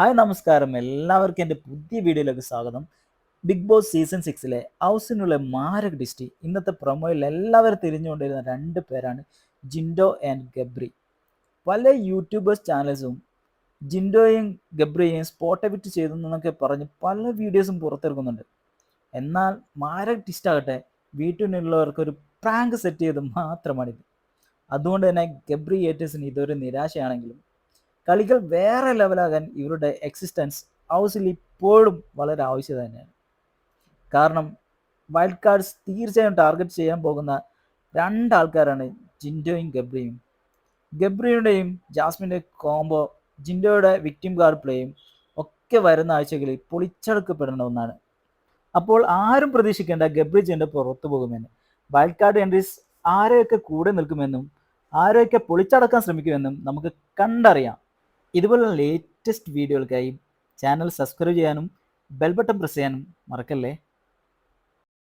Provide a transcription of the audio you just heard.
Hi നമസ്കാരം. എല്ലാവർക്കും എന്റെ പുതിയ വീഡിയോയിലേക്ക് സ്വാഗതം. ബിഗ് ബോസ് സീസൺ സിക്സിലെ ഹൗസിനുള്ള മാരക ഡിസ്റ്റി ഇന്നത്തെ പ്രൊമോയിൽ എല്ലാവരും തിരിഞ്ഞുകൊണ്ടിരുന്ന രണ്ട് പേരാണ് ജിൻഡോ ആൻഡ് ഗബ്രി. പല യൂട്യൂബേഴ്സ് ചാനൽസും ജിൻഡോയും ഗബ്രിയെയും സ്പോട്ട് എവിറ്റ് ചെയ്തു എന്നൊക്കെ പറഞ്ഞ് പല വീഡിയോസും പുറത്തിറക്കുന്നുണ്ട്. എന്നാൽ മാരക ടിസ്റ്റ് ആകട്ടെ വീട്ടിലുള്ളവർക്ക് ഒരു പ്രാങ്ക് സെറ്റ് ചെയ്ത് മാത്രമാണിത്. അതുകൊണ്ട് തന്നെ ഗബ്രി ഏറ്റേഴ്സിന് ഇതൊരു നിരാശയാണെങ്കിലും കളികൾ വേറെ ലെവലാകാൻ ഇവരുടെ എക്സിസ്റ്റൻസ് ഹൗസിൽ ഇപ്പോഴും വളരെ ആവശ്യം തന്നെയാണ്. കാരണം വൈൽഡ് കാർഡ്സ് തീർച്ചയായും ടാർഗറ്റ് ചെയ്യാൻ പോകുന്ന രണ്ടാൾക്കാരാണ് ജിൻഡോയും ഗബ്രിയും. ഗബ്രിയുടെയും ജാസ്മിന്റെ കോംബോ ജിൻഡോയുടെ വിക്ടിം കാർഡ് പ്ലേയും ഒക്കെ വരുന്ന ആഴ്ചകളിൽ പൊളിച്ചെടുക്കപ്പെടേണ്ട ഒന്നാണ്. അപ്പോൾ ആരും പ്രതീക്ഷിക്കേണ്ട ഗബ്രി ജിൻഡോ പുറത്തു പോകുമെന്ന് വൈൽഡ് കാർഡ് എൻട്രീസ് ആരെയൊക്കെ കൂടെ നിൽക്കുമെന്നും ആരെയൊക്കെ പൊളിച്ചടക്കാൻ ശ്രമിക്കുമെന്നും നമുക്ക് കണ്ടറിയാം. ഇതുപോലുള്ള ലേറ്റസ്റ്റ് വീഡിയോകൾക്കായി ചാനൽ സബ്സ്ക്രൈബ് ചെയ്യാനും ബെൽബട്ടൺ പ്രസ് ചെയ്യാനും മറക്കല്ലേ?